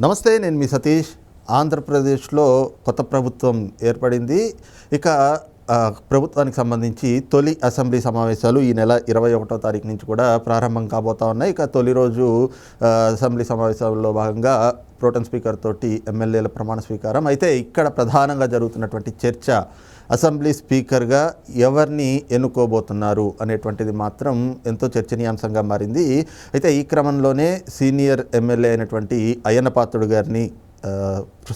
నమస్తే నేను మీ సతీష్. ఆంధ్రప్రదేశ్లో కొత్త ప్రభుత్వం ఏర్పడింది. ఇక ప్రభుత్వానికి సంబంధించి తొలి అసెంబ్లీ సమావేశాలు ఈ నెల ఇరవై ఒకటో తారీఖు నుంచి కూడా ప్రారంభం కాబోతా ఉన్నాయి. ఇక తొలి రోజు అసెంబ్లీ సమావేశాల్లో భాగంగా ప్రోటన్ స్పీకర్ తోటి ఎమ్మెల్యేల ప్రమాణ స్వీకారం. అయితే ఇక్కడ ప్రధానంగా జరుగుతున్నటువంటి చర్చ అసెంబ్లీ స్పీకర్గా ఎవరిని ఎన్నుకోబోతున్నారు అనేటువంటిది మాత్రం ఎంతో చర్చనీయాంశంగా మారింది. అయితే ఈ క్రమంలోనే సీనియర్ ఎమ్మెల్యే అయినటువంటి అయ్యన్న పాత్రుడు గారిని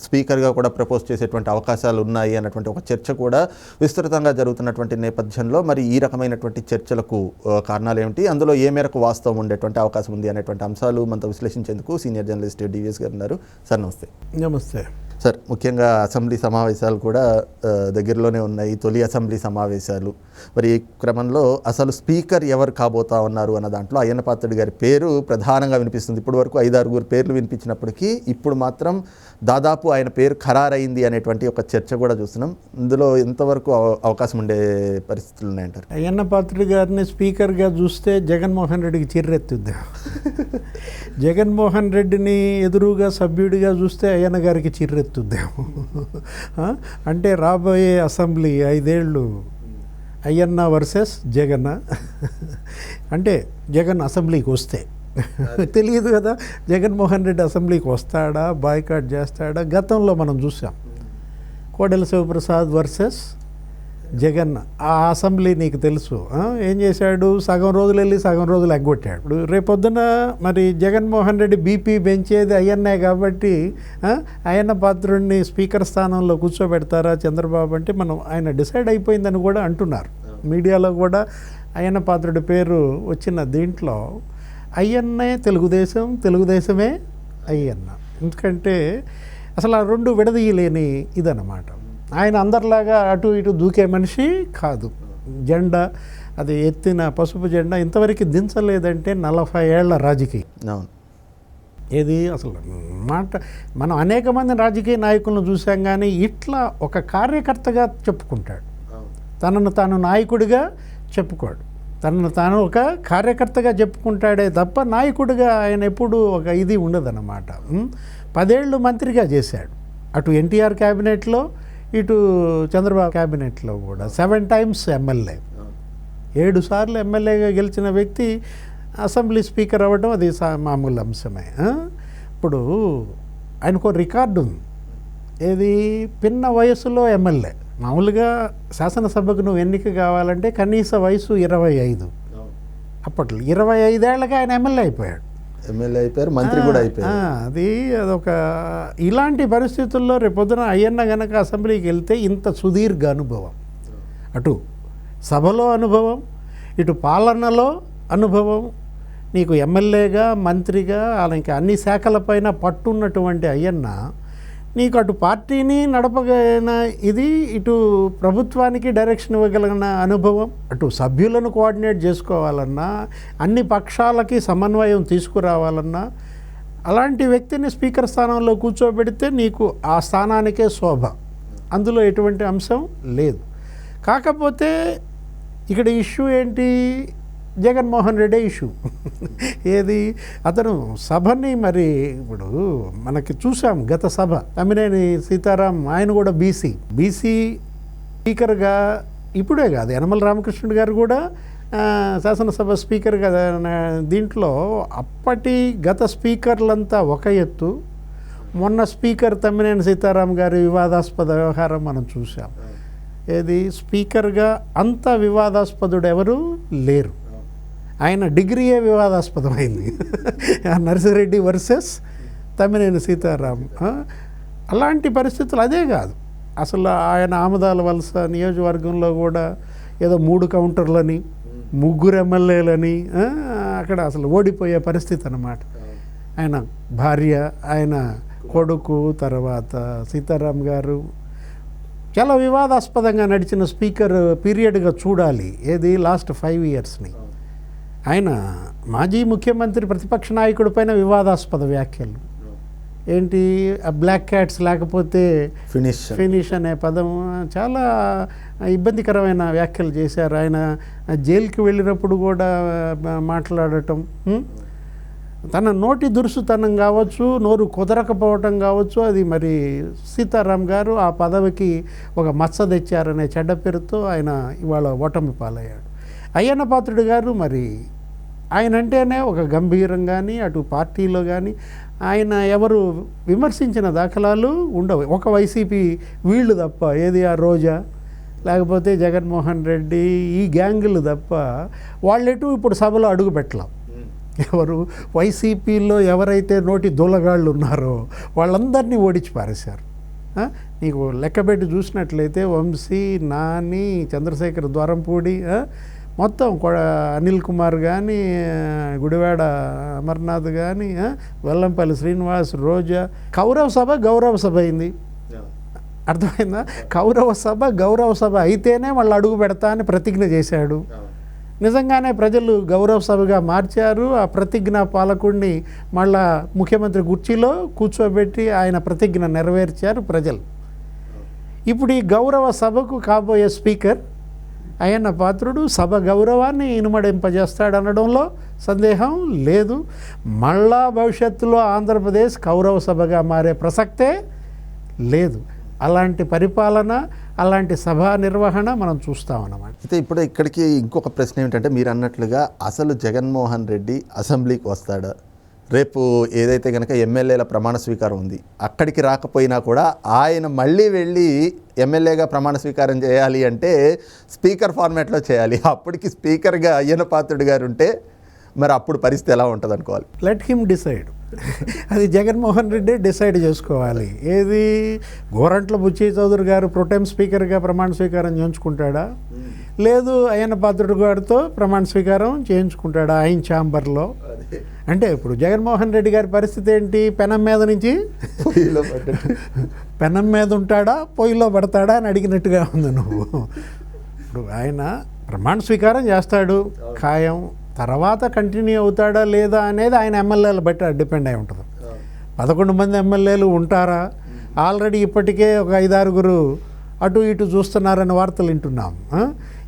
స్పీకర్గా కూడా ప్రపోజ్ చేసేటువంటి అవకాశాలు ఉన్నాయి అన్నటువంటి ఒక చర్చ కూడా విస్తృతంగా జరుగుతున్నటువంటి నేపథ్యంలో మరి ఈ రకమైనటువంటి చర్చలకు కారణాలు ఏమిటి అందులో ఏ మేరకు వాస్తవం ఉండేటువంటి అవకాశం ఉంది అనేటువంటి అంశాలు మనతో విశ్లేషించేందుకు సీనియర్ జర్నలిస్ట్ డివిఎస్ గారు ఉన్నారు. సార్ నమస్తే. నమస్తే. సార్ ముఖ్యంగా అసెంబ్లీ సమావేశాలు కూడా దగ్గరలోనే ఉన్నాయి తొలి అసెంబ్లీ సమావేశాలు. మరి ఈ క్రమంలో అసలు స్పీకర్ ఎవరు కాబోతా ఉన్నారు అన్న దాంట్లో అయ్యన్న పాత్రుడి గారి పేరు ప్రధానంగా వినిపిస్తుంది. ఇప్పటి వరకు ఐదారుగురు పేర్లు వినిపించినప్పటికీ ఇప్పుడు మాత్రం దాదాపు ఆయన పేరు ఖరారైంది అనేటువంటి ఒక చర్చ కూడా చూస్తున్నాం. ఇందులో ఎంతవరకు అవ- అవకాశం ఉండే పరిస్థితులు ఉన్నాయంటారు? అయ్యన్న పాత్రుడి గారిని స్పీకర్గా చూస్తే జగన్మోహన్ రెడ్డికి చిర్రెత్తుద్ది. జగన్మోహన్ రెడ్డిని ఎదురుగా సభ్యుడిగా చూస్తే అయ్యన్న గారికి చిర్రెత్తుద్దాము ఆ? అంటే రాబోయే అసెంబ్లీ ఐదేళ్ళు అయ్యన్న వర్సెస్ జగన్ అంటే జగన్ అసెంబ్లీకి వస్తే. తెలియదు కదా జగన్మోహన్ రెడ్డి అసెంబ్లీకి వస్తాడా బాయ్కాట్ చేస్తాడా? గతంలో మనం చూసాం. కోడెల శివప్రసాద్ వర్సెస్ జగన్ ఆ అసెంబ్లీ నీకు తెలుసు. ఏం చేశాడు? సగం రోజులు వెళ్ళి సగం రోజులు ఎగ్గొట్టాడు. ఇప్పుడు రేపొద్దున మరి జగన్మోహన్ రెడ్డి బీపీ పెంచేది అయ్యన్నే కాబట్టి అయ్యన్న పాత్రుడిని స్పీకర్ స్థానంలో కూర్చోబెడతారా చంద్రబాబు అంటే మనం ఆయన డిసైడ్ అయిపోయిందని కూడా అంటున్నారు. మీడియాలో కూడా అయ్యన్న పాత్రుడి పేరు వచ్చిన దీంట్లో అయ్యన్నే తెలుగుదేశం తెలుగుదేశమే అయ్యన్న. ఎందుకంటే అసలు ఆ రెండు విడదీయలేని ఇదన్నమాట. ఆయన అందరిలాగా అటు ఇటు దూకే మనిషి కాదు. జెండా అది ఎత్తిన పసుపు జెండా ఇంతవరకు దించలేదంటే నలభై ఏళ్ళ రాజకీయం. అవును. ఏది అసలు మాట మనం అనేక మంది రాజకీయ నాయకులను చూసాం కానీ ఇట్లా ఒక కార్యకర్తగా చెప్పుకుంటాడు. తనను తాను నాయకుడిగా చెప్పుకోడు. తనను తాను ఒక కార్యకర్తగా చెప్పుకుంటాడే తప్ప నాయకుడిగా ఆయన ఎప్పుడు ఒక ఇది ఉండదన్నమాట? పదేళ్ళు మంత్రిగా చేశాడు. అటు ఎన్టీఆర్ క్యాబినెట్లో ఇటు చంద్రబాబు క్యాబినెట్లో కూడా సెవెన్ టైమ్స్ ఎమ్మెల్యే. ఏడు సార్లు ఎమ్మెల్యేగా గెలిచిన వ్యక్తి అసెంబ్లీ స్పీకర్ అవ్వడం అది మామూలు అంశమే? ఇప్పుడు ఆయనకు రికార్డు ఉంది. ఏది? పిన్న వయసులో ఎమ్మెల్యే. మామూలుగా శాసనసభకు నువ్వు ఎన్నిక కావాలంటే కనీస వయసు ఇరవై ఐదు. అప్పట్లో ఇరవై ఐదేళ్ళకి ఆయన ఎమ్మెల్యే అయిపోయాడు. ఎమ్మెల్యే అయిపోయారు మంత్రి కూడా అయిపోయారు. అది అదొక ఇలాంటి పరిస్థితుల్లో రేపొద్దున అయ్యన్న గనక అసెంబ్లీకి వెళ్తే ఇంత సుదీర్ఘ అనుభవం. అటు సభలో అనుభవం ఇటు పాలనలో అనుభవం నీకు ఎమ్మెల్యేగా మంత్రిగా అలాగే అన్ని శాఖలపైన పట్టున్నటువంటి అయ్యన్న నీకు అటు పార్టీని నడపగలిగిన ఇది ఇటు ప్రభుత్వానికి డైరెక్షన్ ఇవ్వగలిగిన అనుభవం అటు సభ్యులను కోఆర్డినేట్ చేసుకోవాలన్నా అన్ని పక్షాలకి సమన్వయం తీసుకురావాలన్నా అలాంటి వ్యక్తిని స్పీకర్ స్థానంలో కూర్చోబెడితే నీకు ఆ స్థానానికే శోభ. అందులో ఎటువంటి అంశం లేదు. కాకపోతే ఇక్కడ ఇష్యూ ఏంటి? జగన్మోహన్ రెడ్డి ఇష్యూ. ఏది? అతను సభని మరి ఇప్పుడు మనకి చూసాం గత సభ. తమ్మినేని సీతారాం ఆయన కూడా బీసీ. బీసీ స్పీకర్గా ఇప్పుడే కాదు యనమల రామకృష్ణుడు గారు కూడా శాసనసభ స్పీకర్ కదా దీంట్లో అప్పటి గత స్పీకర్లంతా ఒక ఎత్తు. మొన్న స్పీకర్ తమ్మినేని సీతారాం గారి వివాదాస్పద వ్యవహారం మనం చూసాం. ఏది? స్పీకర్గా అంత వివాదాస్పదుడు ఎవరు లేరు. ఆయన డిగ్రీయే వివాదాస్పదమైంది. ఆ నర్సిరెడ్డి వర్సెస్ తమ్మినేని సీతారాం అలాంటి పరిస్థితులు అదే కాదు. అసలు ఆయన ఆమదాల వలస నియోజకవర్గంలో కూడా ఏదో మూడు కౌంటర్లని ముగ్గురు ఎమ్మెల్యేలని అక్కడ అసలు ఓడిపోయే పరిస్థితి అన్నమాట. ఆయన భార్య ఆయన కొడుకు తర్వాత సీతారాం గారు. చాలా వివాదాస్పదంగా నడిచిన స్పీకర్ పీరియడ్గా చూడాలి. ఏది? లాస్ట్ ఫైవ్ ఇయర్స్ని. ఆయన మాజీ ముఖ్యమంత్రి ప్రతిపక్ష నాయకుడి పైన వివాదాస్పద వ్యాఖ్యలు. ఏంటి? బ్లాక్ క్యాట్స్ లేకపోతే ఫినిష్ ఫినిష్ అనే పదం చాలా ఇబ్బందికరమైన వ్యాఖ్యలు చేశారు. ఆయన జైలుకి వెళ్ళినప్పుడు కూడా మాట్లాడటం? తన నోటి దురుసుతనం కావచ్చు నోరు కుదరకపోవటం కావచ్చు అది మరి సీతారాం గారు ఆ పదవికి ఒక మచ్చ తెచ్చారనే చెడ్డ పేరుతో ఆయన ఇవాళ ఓటమి పాలయ్యాడు. అయ్యన్న పాత్రుడు గారు మరి ఆయన అంటేనే ఒక గంభీరం కానీ అటు పార్టీలో కానీ ఆయన ఎవరు విమర్శించిన దాఖలాలు ఉండవు. ఒక వైసీపీ వీళ్ళు తప్ప ఏది ఆ రోజా? లేకపోతే జగన్మోహన్ రెడ్డి ఈ గ్యాంగులు తప్ప వాళ్ళెటు ఇప్పుడు సభలో అడుగు పెట్టలేం. ఎవరు వైసీపీలో ఎవరైతే నోటి దూలగాళ్ళు ఉన్నారో వాళ్ళందరినీ ఓడించి పారేశారు. నీకు లెక్కబెట్టి చూసినట్లయితే వంశీ నాని చంద్రశేఖర్ ద్వారంపూడి మొత్తం అనిల్ కుమార్ కానీ గుడివాడ అమర్నాథ్ కానీ వెల్లంపల్లి శ్రీనివాస్ రోజా కౌరవ సభ గౌరవ సభ అయింది. అర్థమైందా? కౌరవ సభ గౌరవ సభ అయితేనే వాళ్ళు అడుగు పెడతా అని ప్రతిజ్ఞ చేశాడు. నిజంగానే ప్రజలు గౌరవ సభగా మార్చారు. ఆ ప్రతిజ్ఞ పాలకుడిని మళ్ళా ముఖ్యమంత్రి కుర్చీలో కూర్చోబెట్టి ఆయన ప్రతిజ్ఞ నెరవేర్చారు ప్రజలు. ఇప్పుడు ఈ గౌరవ సభకు కాబోయే స్పీకర్ ఆయన పాత్రుడు సభ గౌరవాన్ని ఇనుమడింపజేస్తాడనడంలో సందేహం లేదు. మళ్ళా భవిష్యత్తులో ఆంధ్రప్రదేశ్ కౌరవ సభగా మారే ప్రసక్తే లేదు. అలాంటి పరిపాలన అలాంటి సభా నిర్వహణ మనం చూస్తామన్నమాట అయితే ఇప్పుడు ఇక్కడికి ఇంకొక ప్రశ్న ఏమిటంటే మీరు అన్నట్లుగా అసలు జగన్మోహన్ రెడ్డి అసెంబ్లీకి వస్తాడా? రేపు ఏదైతే కనుక ఎమ్మెల్యేల ప్రమాణ స్వీకారం ఉంది అక్కడికి రాకపోయినా కూడా ఆయన మళ్ళీ వెళ్ళి ఎమ్మెల్యేగా ప్రమాణ స్వీకారం చేయాలి అంటే స్పీకర్ ఫార్మాట్లో చేయాలి. అప్పటికి స్పీకర్గా అయ్యన పాత్రుడు గారు ఉంటే మరి అప్పుడు పరిస్థితి ఎలా ఉంటుంది అనుకోవాలి లెట్ హిమ్ డిసైడ్ అది జగన్మోహన్ రెడ్డి డిసైడ్ చేసుకోవాలి. ఏది గోరంట్ల బుచ్చి చౌదరి గారు ప్రొటెం స్పీకర్గా ప్రమాణ స్వీకారం చేయించుకుంటాడా? లేదు అయ్యన్న పాత్రుడు గారితో ప్రమాణ స్వీకారం చేయించుకుంటాడా ఆయన ఛాంబర్లో? అంటే ఇప్పుడు జగన్మోహన్ రెడ్డి గారి పరిస్థితి ఏంటి? పెనం మీద నుంచి. పెనం మీద ఉంటాడా? పొయ్యిలో పడతాడా అని అడిగినట్టుగా ఉంది నువ్వు. ఇప్పుడు ఆయన ప్రమాణ స్వీకారం చేస్తాడు. ఖాయం. తర్వాత కంటిన్యూ అవుతాడా లేదా అనేది ఆయన ఎమ్మెల్యేలు బట్టి డిపెండ్ అయి ఉంటుంది. పదకొండు మంది ఎమ్మెల్యేలు ఉంటారా? ఆల్రెడీ ఇప్పటికే ఒక ఐదారుగురు అటు ఇటు చూస్తున్నారని వార్తలు వింటున్నాం.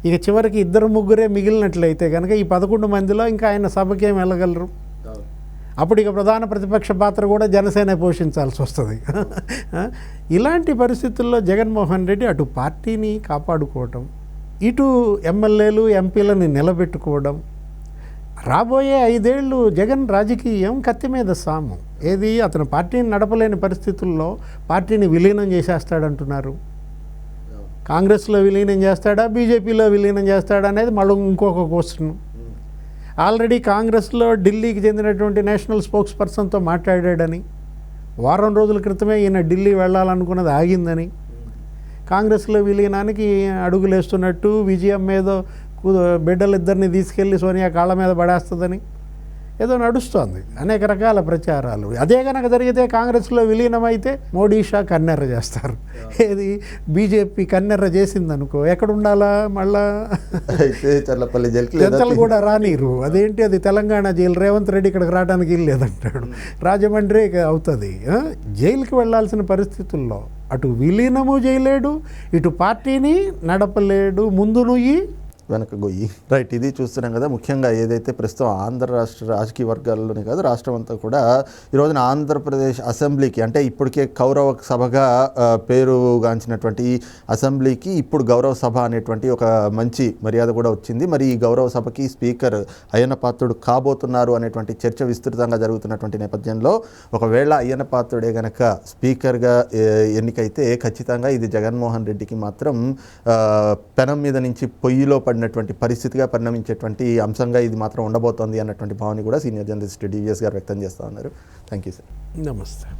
ఇక చివరికి ఇద్దరు ముగ్గురే మిగిలినట్లయితే కనుక ఈ పదకొండు మందిలో ఇంకా ఆయన సభకి ఏం వెళ్ళగలరు? అప్పుడు ఇక ప్రధాన ప్రతిపక్ష పాత్ర కూడా జనసేన పోషించాల్సి వస్తుంది. ఇలాంటి పరిస్థితుల్లో జగన్మోహన్ రెడ్డి అటు పార్టీని కాపాడుకోవటం ఇటు ఎమ్మెల్యేలు ఎంపీలను నిలబెట్టుకోవడం రాబోయే ఐదేళ్ళు జగన్ రాజకీయం కత్తి మీద సాము. ఏది? అతను పార్టీని నడపలేని పరిస్థితుల్లో పార్టీని విలీనం చేసేస్తాడంటున్నారు. కాంగ్రెస్లో విలీనం చేస్తాడా? బీజేపీలో విలీనం చేస్తాడా అనేది మళ్ళీ ఇంకొక క్వశ్చన్ ఆల్రెడీ కాంగ్రెస్లో ఢిల్లీకి చెందినటువంటి నేషనల్ స్పోక్స్ పర్సన్తో మాట్లాడాడని వారం రోజుల క్రితమే ఈయన ఢిల్లీ వెళ్ళాలనుకున్నది ఆగిందని కాంగ్రెస్లో విలీనానికి అడుగులేస్తున్నట్టు విజయం మీద బిడ్డలిద్దరిని తీసుకెళ్ళి సోనియా కాళ్ళ మీద పడేస్తుందని ఏదో నడుస్తోంది. అనేక రకాల ప్రచారాలు. అదే కనుక జరిగితే కాంగ్రెస్లో విలీనమైతే మోడీ షా కన్నెర్ర చేస్తారు. ఏది? బీజేపీ కన్నెర్ర చేసిందనుకో. ఎక్కడ ఉండాలా మళ్ళా లేదా ఎంతలు కూడా రానిరు. అదేంటి అది? తెలంగాణ జైలు. రేవంత్ రెడ్డి ఇక్కడికి రావడానికి లేదంటాడు. రాజమండ్రి ఇక అవుతుంది? జైలుకి వెళ్ళాల్సిన పరిస్థితుల్లో అటు విలీనము చేయలేడు ఇటు పార్టీని నడపలేడు ముందు నుయ్యి వెనక గొయ్యి. రైట్ ఇది చూస్తున్నాం కదా. ముఖ్యంగా ఏదైతే ప్రస్తుతం ఆంధ్ర రాష్ట్ర రాజకీయ వర్గాల్లోనే కాదు రాష్ట్రం అంతా కూడా ఈ రోజున ఆంధ్రప్రదేశ్ అసెంబ్లీకి అంటే ఇప్పటికే కౌరవ సభగా పేరుగాంచినటువంటి అసెంబ్లీకి ఇప్పుడు గౌరవ సభ అనేటువంటి ఒక మంచి మర్యాద కూడా వచ్చింది. మరి ఈ గౌరవ సభకి స్పీకర్ అయ్యన పాత్రుడు కాబోతున్నారు అనేటువంటి చర్చ విస్తృతంగా జరుగుతున్నటువంటి నేపథ్యంలో ఒకవేళ అయ్యన పాత్రుడే గనక స్పీకర్గా ఎన్నికైతే ఖచ్చితంగా ఇది జగన్మోహన్ రెడ్డికి మాత్రం పెనం మీద నుంచి పొయ్యిలో ఉన్నటువంటి పరిస్థితిగా పరిణమించేటువంటి అంశంగా ఇది మాత్రం ఉండబోతోంది అన్నటువంటి భావన కూడా సీనియర్ జర్నలిస్ట్ డివిఎస్ గారు వ్యక్తం చేస్తూ ఉన్నారు. Thank you sir. నమస్తే.